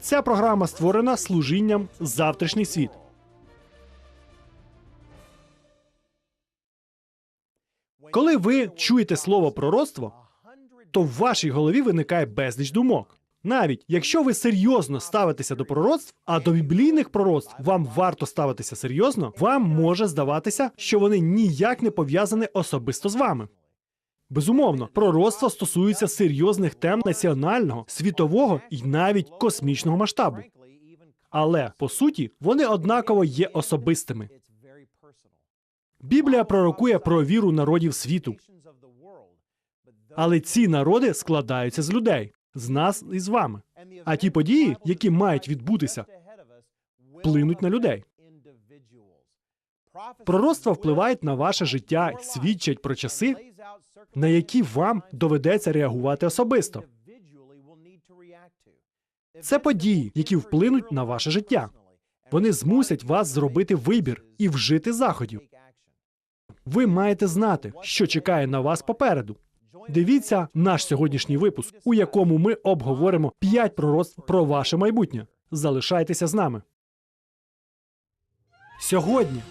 Ця програма створена служінням завтрашній світ. Коли ви чуєте слово пророцтво, то в вашій голові виникає безліч думок. Навіть якщо ви серйозно ставитеся до пророцтв, а до біблійних пророцтв вам варто ставитися серйозно, вам може здаватися, що вони ніяк не пов'язані особисто з вами. Безумовно, пророцтва стосуються серйозних тем національного, світового і навіть космічного масштабу. Але по суті вони однаково є особистими. Біблія пророкує про віру народів світу, але ці народи складаються з людей, з нас і з вами. А ті події, які мають відбутися, вплинуть на людей. Пророцтва впливають на ваше життя, свідчать про часи, на які вам доведеться реагувати особисто. Це події, які вплинуть на ваше життя. Вони змусять вас зробити вибір і вжити заходів. Ви маєте знати, що чекає на вас попереду. Дивіться наш сьогоднішній випуск, у якому ми обговоримо п'ять пророцтв про ваше майбутнє. Залишайтеся з нами. Сьогодні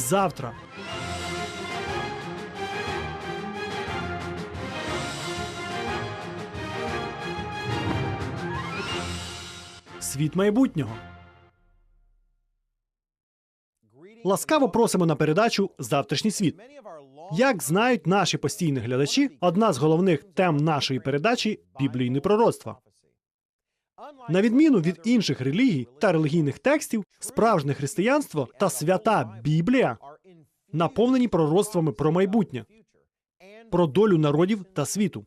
завтра. Світ майбутнього. Ласкаво просимо на передачу Завтрашній світ. Як знають наші постійні глядачі, одна з головних тем нашої передачі біблійне пророцтва. На відміну від інших релігій та релігійних текстів, справжнє християнство та свята Біблія наповнені пророцтвами про майбутнє, про долю народів та світу.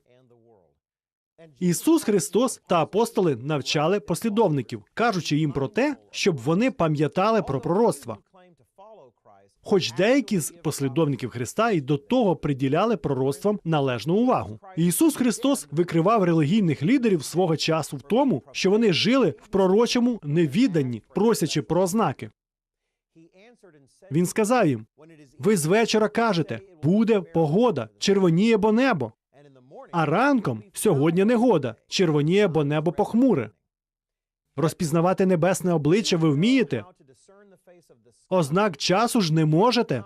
Ісус Христос та апостоли навчали послідовників, кажучи їм про те, щоб вони пам'ятали про пророцтва. Хоч деякі з послідовників Христа і до того приділяли пророцтвам належну увагу. Ісус Христос викривав релігійних лідерів свого часу в тому, що вони жили в пророчому невіданні, просячи про ознаки. Він сказав їм: ви з вечора кажете, буде погода, червоніє бо небо. А ранком сьогодні негода, червоніє бо небо похмуре. Розпізнавати небесне обличчя ви вмієте. Ознак часу ж не можете.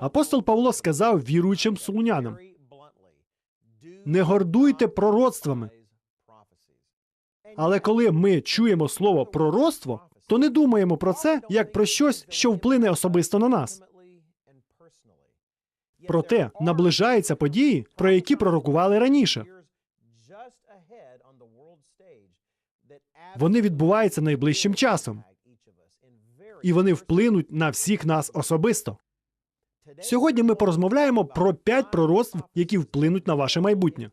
Апостол Павло сказав віруючим солунянам: не гордуйте пророцтвами. Але коли ми чуємо слово пророцтво, то не думаємо про це як про щось, що вплине особисто на нас. Проте наближаються події, про які пророкували раніше. Вони відбуваються найближчим часом, і вони вплинуть на всіх нас особисто. Сьогодні ми порозмовляємо про п'ять пророцтв, які вплинуть на ваше майбутнє.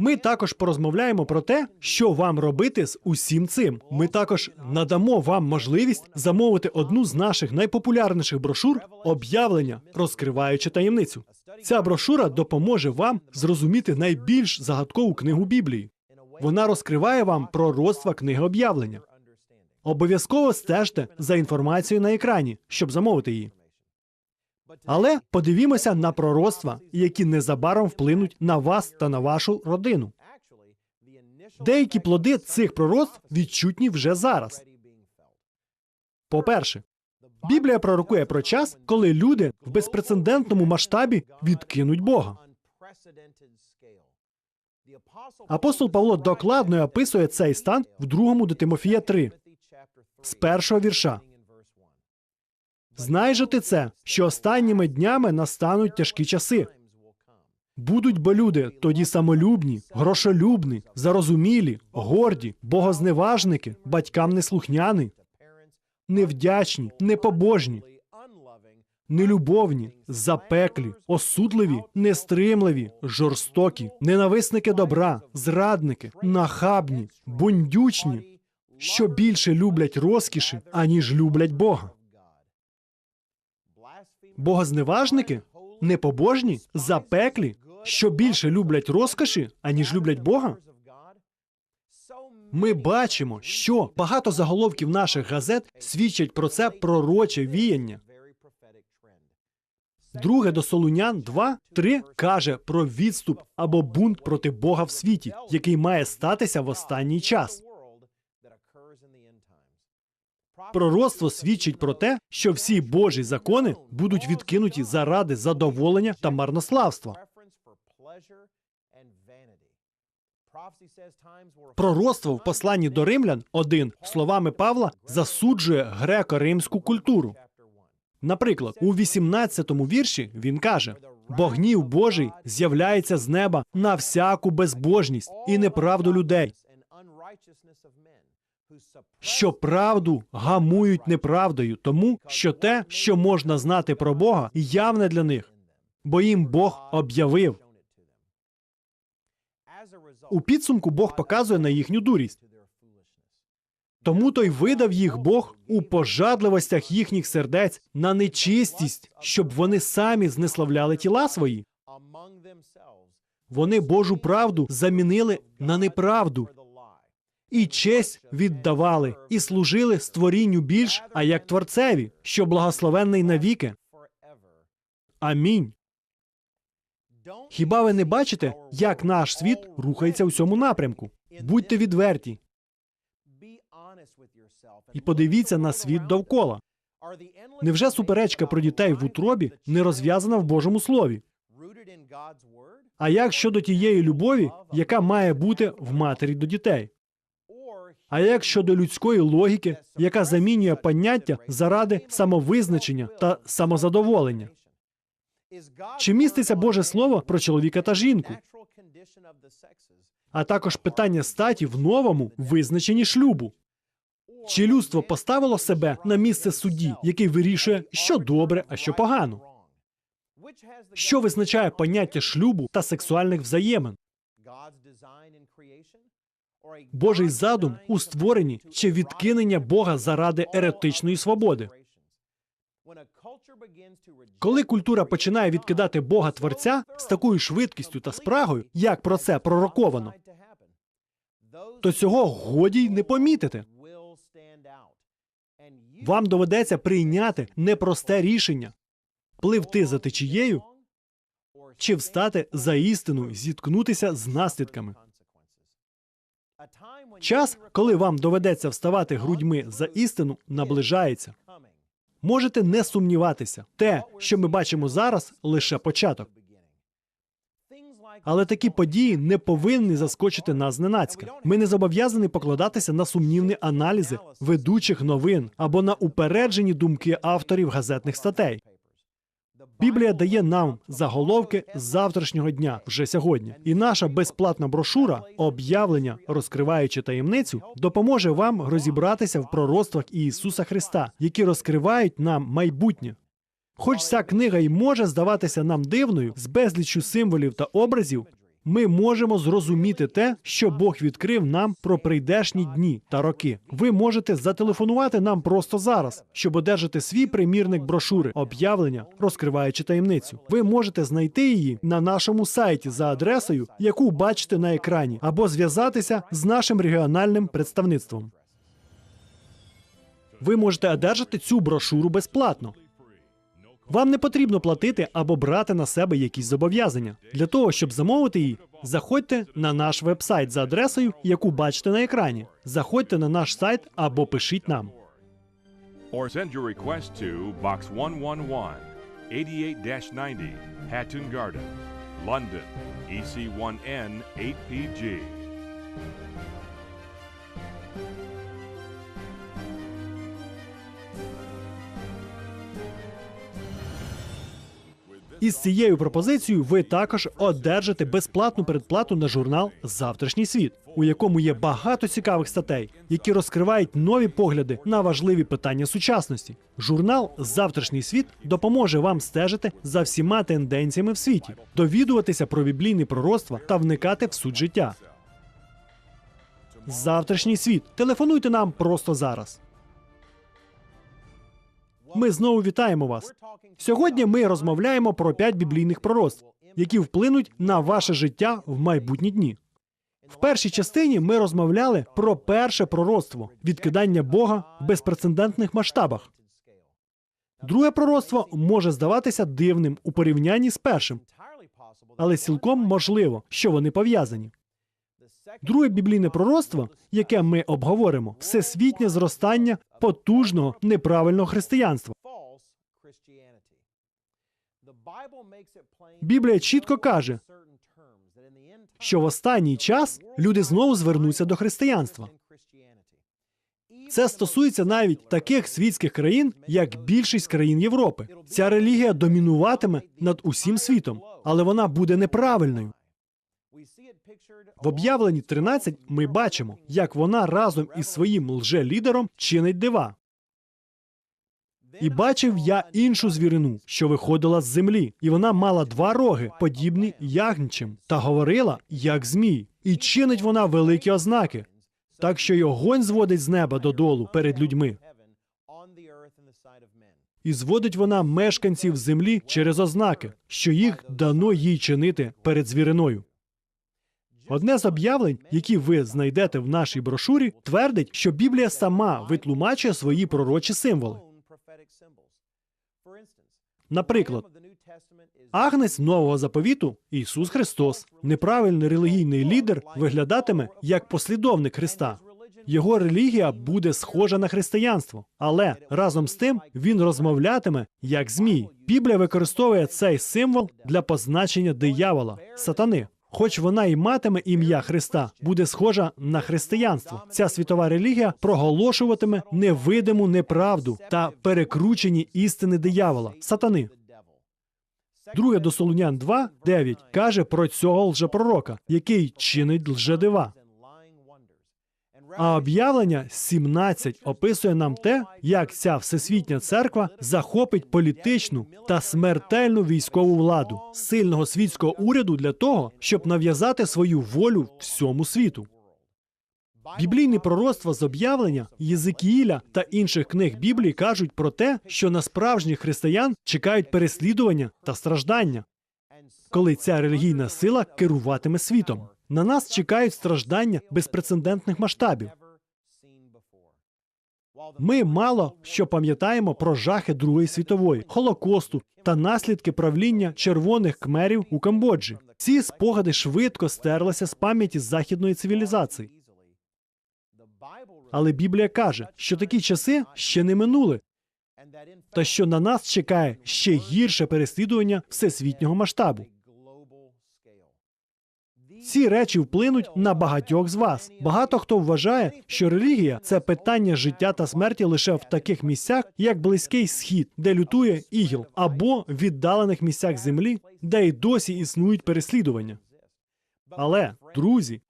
Ми також порозмовляємо про те, що вам робити з усім цим. Ми також надамо вам можливість замовити одну з наших найпопулярніших брошур об'явлення, розкриваючи таємницю. Ця брошура допоможе вам зрозуміти найбільш загадкову книгу Біблії. Вона розкриває вам пророцтва книги об'явлення. Обов'язково стежте за інформацією на екрані, щоб замовити її. Але подивімося на пророцтва, які незабаром вплинуть на вас та на вашу родину. Деякі плоди цих пророцтв відчутні вже зараз. По-перше, Біблія пророкує про час, коли люди в безпрецедентному масштабі відкинуть Бога. Апостол Павло докладно описує цей стан в другому до Тимофія 3, з першого вірша. Знай же ти це, що останніми днями настануть тяжкі часи. Будуть бо люди тоді самолюбні, грошолюбні, зарозумілі, горді, богозневажники, батькам неслухняні, невдячні, непобожні, нелюбовні, запеклі, осудливі, нестримливі, жорстокі, ненависники добра, зрадники, нахабні, бундючні, що більше люблять розкіші, аніж люблять Бога. Богозневажники, непобожні, запеклі, що більше люблять розкоші, аніж люблять Бога? Ми бачимо, що багато заголовків наших газет свідчать про це пророче віяння. Друге до Солунян 2, 3 каже про відступ або бунт проти Бога в світі, який має статися в останній час. Пророцтво свідчить про те, що всі Божі закони будуть відкинуті заради задоволення та марнославства. Пророцтво в посланні до римлян 1 словами Павла засуджує греко-римську культуру. Наприклад, у 18-му вірші він каже: бо гнів Божий з'являється з неба на всяку безбожність і неправду людей, що правду гамують неправдою, тому що те, що можна знати про Бога, явне для них, бо їм Бог об'явив. У підсумку Бог показує на їхню дурість. Тому той видав їх Бог у пожадливостях їхніх сердець на нечистість, щоб вони самі знеславляли тіла свої. Вони Божу правду замінили на неправду і честь віддавали, і служили створінню більш, а як творцеві, що благословенний навіки. Амінь. Хіба ви не бачите, як наш світ рухається у цьому напрямку? Будьте відверті і подивіться на світ довкола. Невже суперечка про дітей в утробі не розв'язана в Божому слові? А як щодо тієї любові, яка має бути в матері до дітей? А як щодо людської логіки, яка замінює поняття заради самовизначення та самозадоволення? Чи міститься Боже Слово про чоловіка та жінку? А також питання статі в новому визначенні шлюбу. Чи людство поставило себе на місце судді, який вирішує, що добре, а що погано? Що визначає поняття шлюбу та сексуальних взаємин? Божий задум у створенні чи відкинення Бога заради еретичної свободи? Коли культура починає відкидати Бога Творця з такою швидкістю та спрагою, як про це пророковано, то цього годі й не помітити. Вам доведеться прийняти непросте рішення пливти за течією чи встати за істину, зіткнутися з наслідками. Час, коли вам доведеться вставати грудьми за істину, наближається. Можете не сумніватися, те, що ми бачимо зараз, лише початок. Але такі події не повинні заскочити нас зненацька. Ми не зобов'язані покладатися на сумнівні аналізи ведучих новин або на упереджені думки авторів газетних статей. Біблія дає нам заголовки з завтрашнього дня вже сьогодні, і наша безплатна брошура, об'явлення, розкриваючи таємницю, допоможе вам розібратися в пророцтвах Ісуса Христа, які розкривають нам майбутнє. Хоч ця книга й може здаватися нам дивною з безліччю символів та образів, ми можемо зрозуміти те, що Бог відкрив нам про прийдешні дні та роки. Ви можете зателефонувати нам просто зараз, щоб одержати свій примірник брошури, об'явлення, розкриваючи таємницю. Ви можете знайти її на нашому сайті за адресою, яку бачите на екрані, або зв'язатися з нашим регіональним представництвом. Ви можете одержати цю брошуру безплатно. Вам не потрібно платити або брати на себе якісь зобов'язання. Для того, щоб замовити її, заходьте на наш вебсайт за адресою, яку бачите на екрані. Заходьте на наш сайт або пишіть нам. Or send your request to Box 111, 88-90, Hatton Gardens, London, EC1N8PG. Із цією пропозицією ви також одержите безплатну передплату на журнал Завтрашній світ, у якому є багато цікавих статей, які розкривають нові погляди на важливі питання сучасності. Журнал Завтрашній світ допоможе вам стежити за всіма тенденціями в світі, довідуватися про біблійні пророцтва та вникати в суть життя. Завтрашній світ. Телефонуйте нам просто зараз. Ми знову вітаємо вас. Сьогодні ми розмовляємо про п'ять біблійних пророцтв, які вплинуть на ваше життя в майбутні дні. В першій частині ми розмовляли про перше пророцтво відкидання Бога в безпрецедентних масштабах. Друге пророцтво може здаватися дивним у порівнянні з першим, але цілком можливо, що вони пов'язані. Друге біблійне пророцтво, яке ми обговоримо, всесвітнє зростання потужного неправильного християнства. Біблія чітко каже, Що в останній час люди знову звернуться до християнства. Це стосується навіть таких світських країн, як більшість країн Європи. Ця релігія домінуватиме над усім світом, але вона буде неправильною. В об'явленні 13 ми бачимо, як вона разом із своїм лже-лідером чинить дива. І бачив я іншу звірину, що виходила з землі, і вона мала два роги, подібні ягнчим, та говорила, як змій, і чинить вона великі ознаки, так що й огонь зводить з неба додолу перед людьми. І зводить вона мешканців землі через ознаки, що їх дано їй чинити перед звіриною. Одне з об'явлень, які ви знайдете в нашій брошурі, твердить, що Біблія сама витлумачує свої пророчі символи. Наприклад, Агнець нового заповіту Ісус Христос, неправильний релігійний лідер, виглядатиме як послідовник Христа. Його релігія буде схожа на християнство, але разом з тим він розмовлятиме як змій. Біблія використовує цей символ для позначення диявола, сатани. Хоч вона і матиме ім'я Христа, буде схожа на християнство. Ця світова релігія проголошуватиме невидиму неправду та перекручені істини диявола, сатани. Друге до Солунян 2, 9 каже про цього лжепророка, який чинить лжедива. А об'явлення 17 описує нам те, як ця всесвітня церква захопить політичну та смертельну військову владу сильного світського уряду для того, щоб нав'язати свою волю всьому світу. Біблійні пророцтва з об'явлення Єзикіїля та інших книг Біблії кажуть про те, що на справжніх християн чекають переслідування та страждання, коли ця релігійна сила керуватиме світом. На нас чекають страждання безпрецедентних масштабів. Ми мало що пам'ятаємо про жахи Другої світової, Холокосту та наслідки правління червоних кмерів у Камбоджі. Ці спогади швидко стерлися з пам'яті західної цивілізації. Але Біблія каже, що такі часи ще не минули, та що на нас чекає ще гірше переслідування всесвітнього масштабу. Ці речі вплинуть на багатьох з вас. Багато хто вважає, що релігія це питання життя та смерті лише в таких місцях, як близький схід, де лютує ігіл, або в віддалених місцях землі, де й досі існують переслідування. Але, друзі,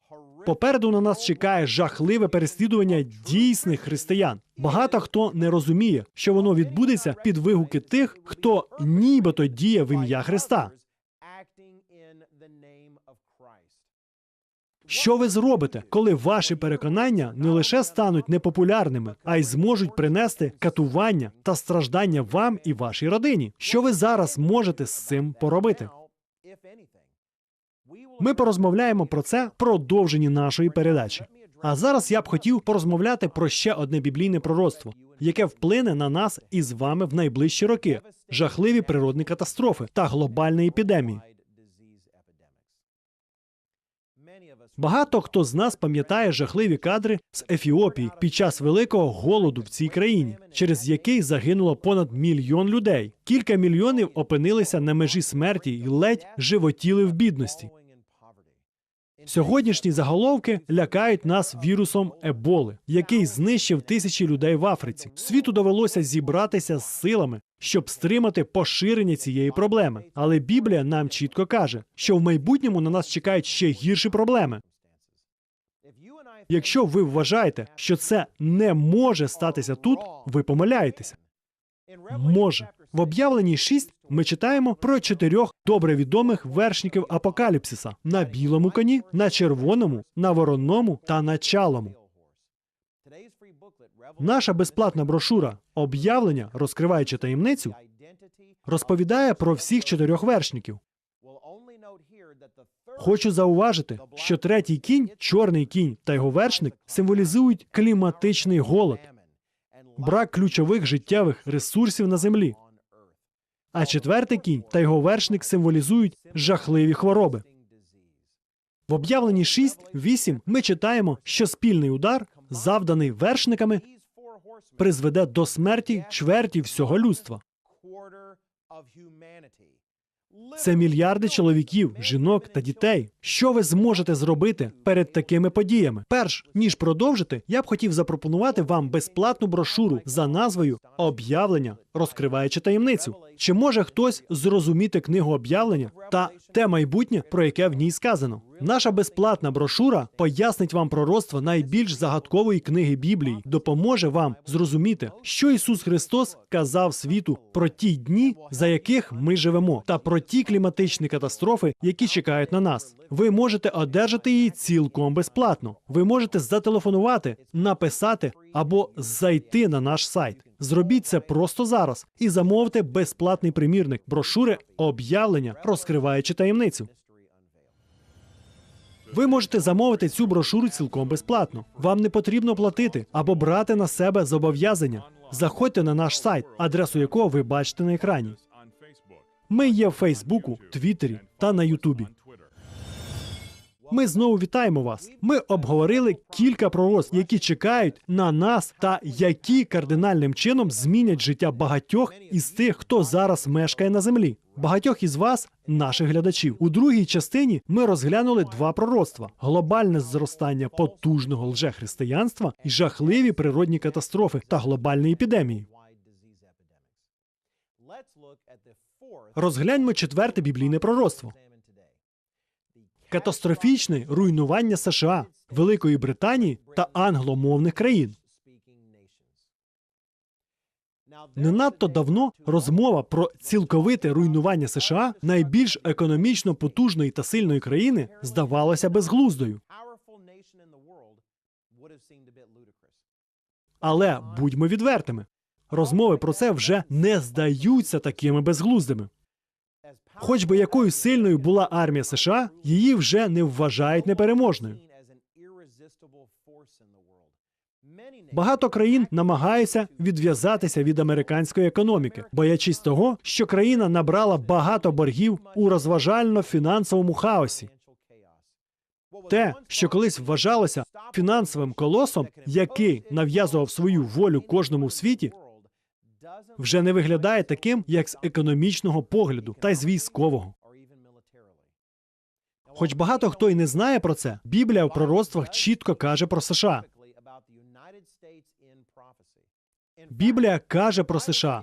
попереду на нас чекає жахливе переслідування дійсних християн. Багато хто не розуміє, що воно відбудеться під вигуки тих, хто нібито діє в ім'я Христа. Що ви зробите, коли ваші переконання не лише стануть непопулярними, а й зможуть принести катування та страждання вам і вашій родині? Що ви зараз можете з цим поробити? Ми порозмовляємо про це в продовженні нашої передачі. А зараз я б хотів порозмовляти про ще одне біблійне пророцтво, яке вплине на нас і з вами в найближчі роки: жахливі природні катастрофи та глобальні епідемії. Багато хто з нас пам'ятає жахливі кадри з Ефіопії під час великого голоду в цій країні, через який загинуло понад мільйон людей. Кілька мільйонів опинилися на межі смерті і ледь животіли в бідності. Сьогоднішні заголовки лякають нас вірусом Еболи, який знищив тисячі людей в Африці. Світу довелося зібратися з силами, щоб стримати поширення цієї проблеми. Але Біблія нам чітко каже, що в майбутньому на нас чекають ще гірші проблеми. Якщо ви вважаєте, що це не може статися тут, ви помиляєтеся. Може. В об'явленні 6 ми читаємо про чотирьох добре відомих вершників апокаліпсиса на білому коні, на червоному, на воронному та на чалому. Наша безплатна брошура об'явлення, розкриваючи таємницю, розповідає про всіх чотирьох вершників. Хочу зауважити, що третій кінь, чорний кінь та його вершник символізують кліматичний голод, брак ключових життєвих ресурсів на землі. А четвертий кінь та його вершник символізують жахливі хвороби. В об'явленні 6.8 ми читаємо, що спільний удар, завданий вершниками, призведе до смерті чверті всього людства. Це мільярди чоловіків, жінок та дітей. Що ви зможете зробити перед такими подіями? Перш ніж продовжити, я б хотів запропонувати вам безплатну брошуру за назвою Об'явлення, розкриваючи таємницю. Чи може хтось зрозуміти книгу об'явлення та те майбутнє, про яке в ній сказано? Наша безплатна брошура пояснить вам пророцтво найбільш загадкової книги Біблії, допоможе вам зрозуміти, що Ісус Христос казав світу про ті дні, за яких ми живемо, та про ті кліматичні катастрофи, які чекають на нас. Ви можете одержати її цілком безплатно. Ви можете зателефонувати, написати або зайти на наш сайт. Зробіть це просто зараз і замовте безплатний примірник брошури об'явлення, розкриваючи таємницю. Ви можете замовити цю брошуру цілком безплатно. Вам не потрібно платити або брати на себе зобов'язання. Заходьте на наш сайт, адресу якого ви бачите на екрані. Ми є в Фейсбуку, Твіттері та на Ютубі. Ми знову вітаємо вас. Ми обговорили кілька пророцтв, які чекають на нас, та які кардинальним чином змінять життя багатьох із тих, хто зараз мешкає на землі. Багатьох із вас, наших глядачів. У другій частині ми розглянули два пророцтва: глобальне зростання потужного лжехристиянства і жахливі природні катастрофи та глобальні епідемії. Розгляньмо четверте біблійне пророцтво. Катастрофічне руйнування США, Великої Британії та англомовних країн. Не надто давно розмова про цілковите руйнування США найбільш економічно потужної та сильної країни здавалася безглуздою. Але будьмо відвертими. Розмови про це вже не здаються такими безглуздими. Хоч би якою сильною була армія США, її вже не вважають непереможною. Багато країн намагаються відв'язатися від американської економіки, боячись того, що країна набрала багато боргів у розважально-фінансовому хаосі. Те, що колись вважалося фінансовим колосом, який нав'язував свою волю кожному в світі, вже не виглядає таким, як з економічного погляду та й з військового. Хоч багато хто й не знає про це, Біблія в пророцтвах чітко каже про США. Біблія каже про США,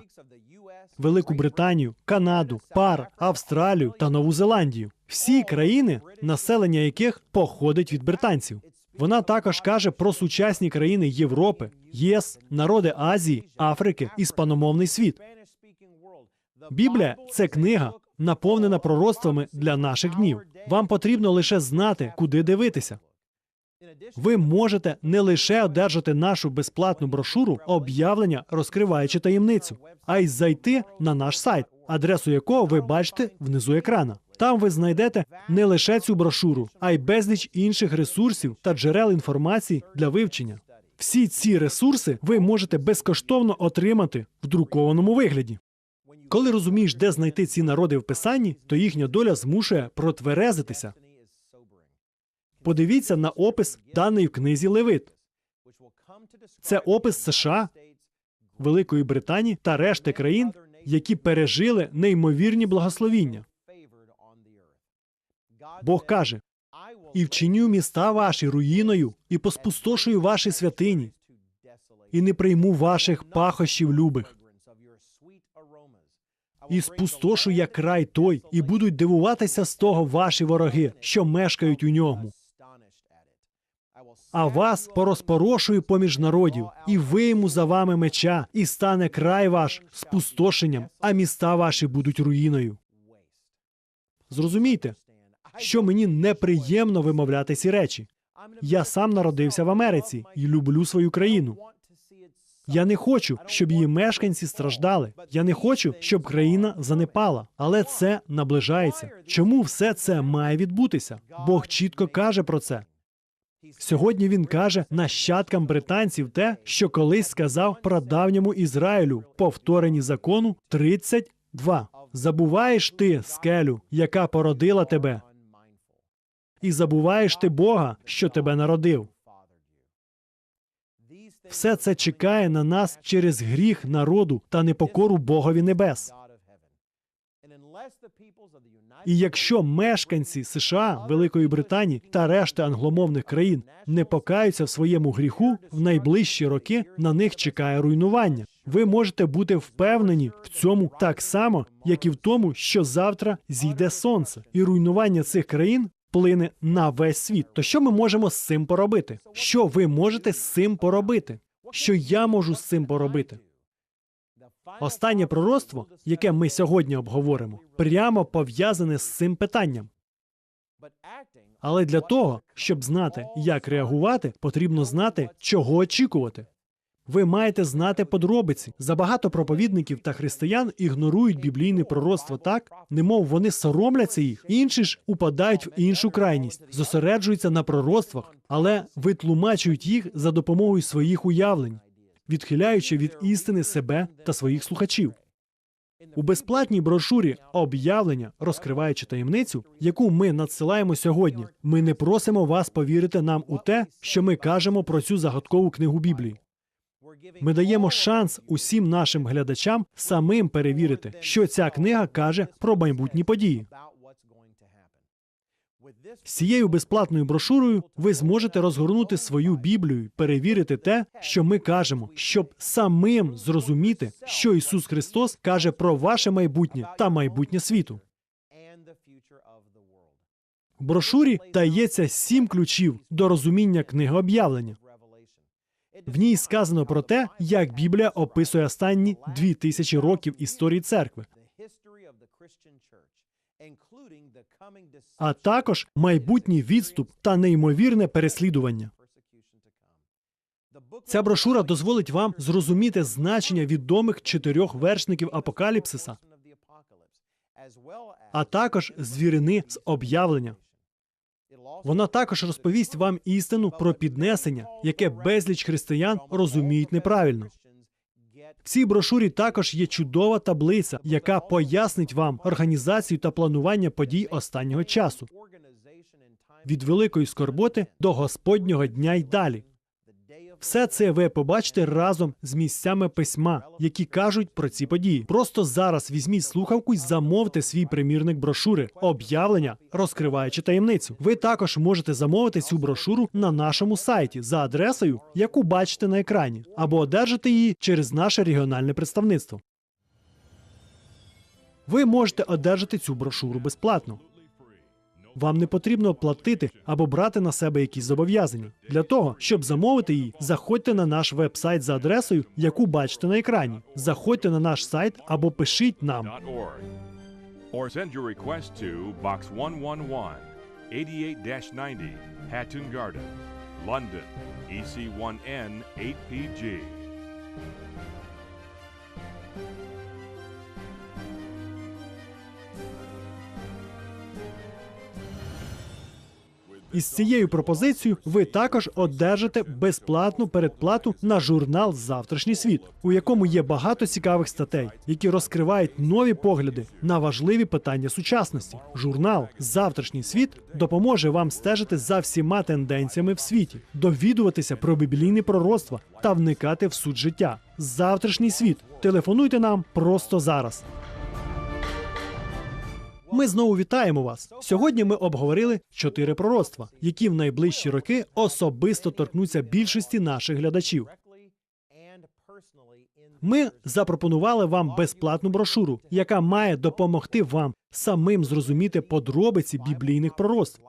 Велику Британію, Канаду, Пар, Австралію та Нову Зеландію. Всі країни, населення яких походить від британців. Вона також каже про сучасні країни Європи, ЄС, народи Азії, Африки, іспаномовний світ. Біблія це книга, наповнена пророцтвами для наших днів. Вам потрібно лише знати, куди дивитися. Ви можете не лише одержати нашу безплатну брошуру об'явлення, розкриваючи таємницю, а й зайти на наш сайт, адресу якого ви бачите внизу екрана. Там ви знайдете не лише цю брошуру, а й безліч інших ресурсів та джерел інформації для вивчення. Всі ці ресурси ви можете безкоштовно отримати в друкованому вигляді. Коли розумієш, де знайти ці народи в писанні, то їхня доля змушує протверезитися. Подивіться на опис даний в книзі Левит. Це опис США, Великої Британії та решти країн, які пережили неймовірні благословіння. Бог каже: і вчиню міста ваші руїною, і поспустошую ваші святині, і не прийму ваших пахощів любих. І спустошу я край той, і будуть дивуватися з того ваші вороги, що мешкають у ньому. А вас порозпорошую поміж народів, і вийму за вами меча, і стане край ваш спустошенням, а міста ваші будуть руїною. Зрозумійте, що мені неприємно вимовляти ці речі. Я сам народився в Америці і люблю свою країну. Я не хочу, щоб її мешканці страждали. Я не хочу, щоб країна занепала. Але це наближається. Чому все це має відбутися? Бог чітко каже про це. Сьогодні він каже нащадкам британців те, що колись сказав прадавньому Ізраїлю, повторенні закону 32. Забуваєш ти скелю, яка породила тебе, і забуваєш ти Бога, що тебе народив. Все це чекає на нас через гріх народу та непокору Богові небес. І якщо мешканці США, Великої Британії та решти англомовних країн не покаються в своєму гріху, в найближчі роки на них чекає руйнування. Ви можете бути впевнені в цьому так само, як і в тому, що завтра зійде сонце, і руйнування цих країн вплине на весь світ. То що ми можемо з цим поробити? Що ви можете з цим поробити? Що я можу з цим поробити? Останнє пророцтво, яке ми сьогодні обговоримо, прямо пов'язане з цим питанням. Але для того, щоб знати, як реагувати, потрібно знати, чого очікувати. Ви маєте знати подробиці. Забагато проповідників та християн ігнорують біблійне пророцтво так, немов вони соромляться їх. Інші ж упадають в іншу крайність, зосереджуються на пророцтвах, але витлумачують їх за допомогою своїх уявлень, відхиляючи від істини себе та своїх слухачів. У безплатній брошурі об'явлення, розкриваючи таємницю, яку ми надсилаємо сьогодні, ми не просимо вас повірити нам у те, що ми кажемо про цю загадкову книгу Біблії. Ми даємо шанс усім нашим глядачам самим перевірити, що ця книга каже про майбутні події. З цією безплатною брошурою ви зможете розгорнути свою Біблію, перевірити те, що ми кажемо, щоб самим зрозуміти, що Ісус Христос каже про ваше майбутнє та майбутнє світу. В брошурі дається сім ключів до розуміння книги об'явлення. В ній сказано про те, як Біблія описує останні дві тисячі років історії церкви, а також майбутній відступ та неймовірне переслідування. Ця брошура дозволить вам зрозуміти значення відомих чотирьох вершників апокаліпсиса, а також звірини з об'явлення. Вона також розповість вам істину про піднесення, яке безліч християн розуміють неправильно. В цій брошурі також є чудова таблиця, яка пояснить вам організацію та планування подій останнього часу від великої скорботи до Господнього дня й далі. Все це ви побачите разом з місцями письма, які кажуть про ці події. Просто зараз візьміть слухавку й замовте свій примірник брошури, об'явлення, розкриваючи таємницю. Ви також можете замовити цю брошуру на нашому сайті за адресою, яку бачите на екрані, або одержати її через наше регіональне представництво. Ви можете одержати цю брошуру безплатно. Вам не потрібно платити або брати на себе якісь зобов'язання. Для того, щоб замовити її, заходьте на наш веб-сайт за адресою, яку бачите на екрані. Заходьте на наш сайт або пишіть нам. Or send your request to Box 111, 88-90, Hatton Gardens, London, EC1N8PG. Із цією пропозицією ви також одержите безплатну передплату на журнал Завтрашній світ, у якому є багато цікавих статей, які розкривають нові погляди на важливі питання сучасності. Журнал Завтрашній світ допоможе вам стежити за всіма тенденціями в світі, довідуватися про біблійні пророцтва та вникати в суть життя. Завтрашній світ. Телефонуйте нам просто зараз. Ми знову вітаємо вас. Сьогодні ми обговорили чотири пророцтва, які в найближчі роки особисто торкнуться більшості наших глядачів. Ми запропонували вам безплатну брошуру, яка має допомогти вам самим зрозуміти подробиці біблійних пророцтв.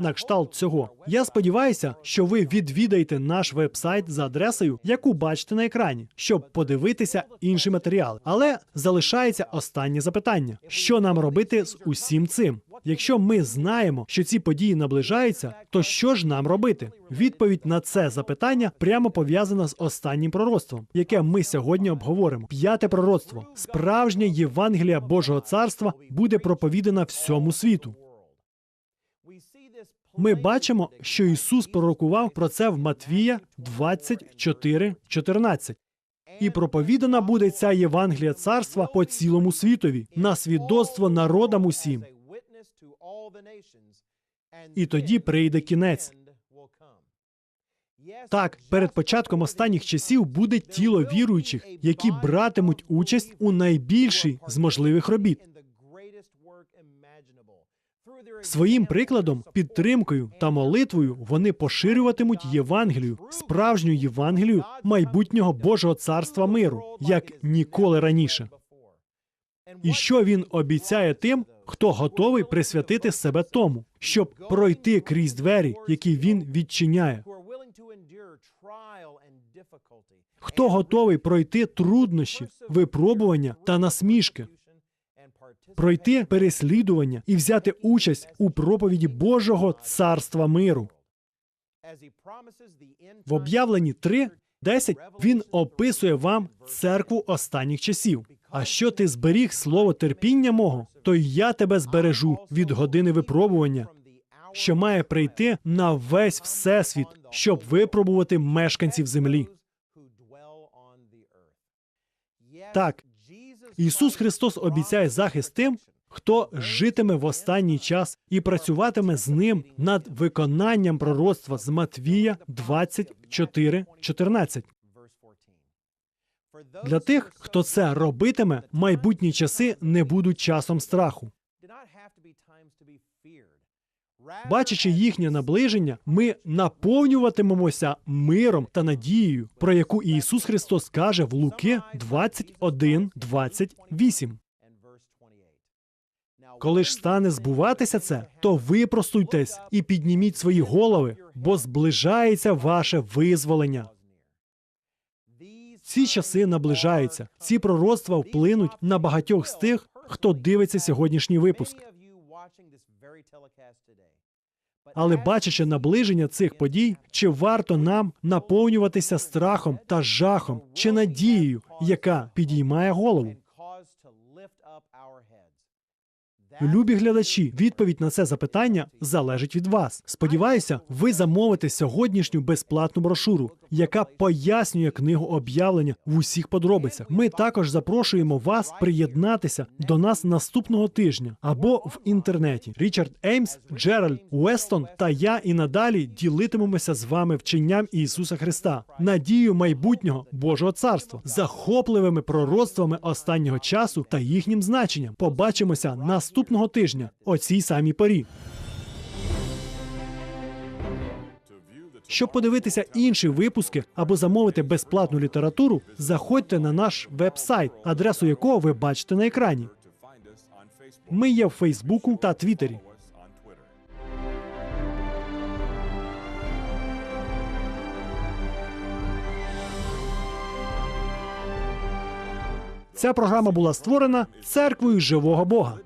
На кшталт цього. Я сподіваюся, що ви відвідаєте наш веб-сайт за адресою, яку бачите на екрані, щоб подивитися інші матеріали. Але залишається останнє запитання: що нам робити з усім цим? Якщо ми знаємо, що ці події наближаються, то що ж нам робити? Відповідь на це запитання прямо пов'язана з останнім пророцтвом, яке ми сьогодні обговоримо. П'яте пророцтво: справжнє Євангелія Божого царства буде проповідана всьому світу. Ми бачимо, що Ісус пророкував про це в Матвія 24:14. І проповідана буде ця Євангелія царства по цілому світові на свідоцтво народам усім. І тоді прийде кінець. Так, перед початком останніх часів буде тіло віруючих, які братимуть участь у найбільшій з можливих робіт. Своїм прикладом, підтримкою та молитвою вони поширюватимуть Євангелію, справжню Євангелію майбутнього Божого царства миру, як ніколи раніше. І що він обіцяє тим, хто готовий присвятити себе тому, щоб пройти крізь двері, які він відчиняє. Хто готовий пройти труднощі, випробування та насмішки, пройти переслідування і взяти участь у проповіді Божого царства миру. В об'явленні 3, 10 він описує вам церкву останніх часів. А що ти зберіг слово терпіння мого, то й я тебе збережу від години випробування, що має прийти на весь всесвіт, щоб випробувати мешканців землі. Так, Ісус Христос обіцяє захист тим, хто житиме в останній час і працюватиме з ним над виконанням пророцтва з Матвія 24:14. Для тих, хто це робитиме, майбутні часи не будуть часом страху. Бачачи їхнє наближення, ми наповнюватимемося миром та надією, про яку Ісус Христос каже в Луки 21:28. Коли ж стане збуватися це, то випростуйтесь і підніміть свої голови, бо зближається ваше визволення. Ці часи наближаються. Ці пророцтва вплинуть на багатьох з тих, хто дивиться сьогоднішній випуск. Але бачачи наближення цих подій, чи варто нам наповнюватися страхом та жахом чи надією, яка підіймає голову? Любі глядачі, відповідь на це запитання залежить від вас. Сподіваюся, ви замовите сьогоднішню безплатну брошуру, яка пояснює книгу об'явлення в усіх подробицях. Ми також запрошуємо вас приєднатися до нас наступного тижня або в інтернеті. Річард Еймс, Джеральд Уестон та я і надалі ділитимемося з вами вченням Ісуса Христа, надією майбутнього Божого царства, захопливими пророцтвами останнього часу та їхнім значенням. Побачимося наступного тижня о цій самій порі. Щоб подивитися інші випуски або замовити безплатну літературу, заходьте на наш веб-сайт, адресу якого ви бачите на екрані. Ми є в Фейсбуку та Твіттері. Ця програма була створена церквою живого Бога.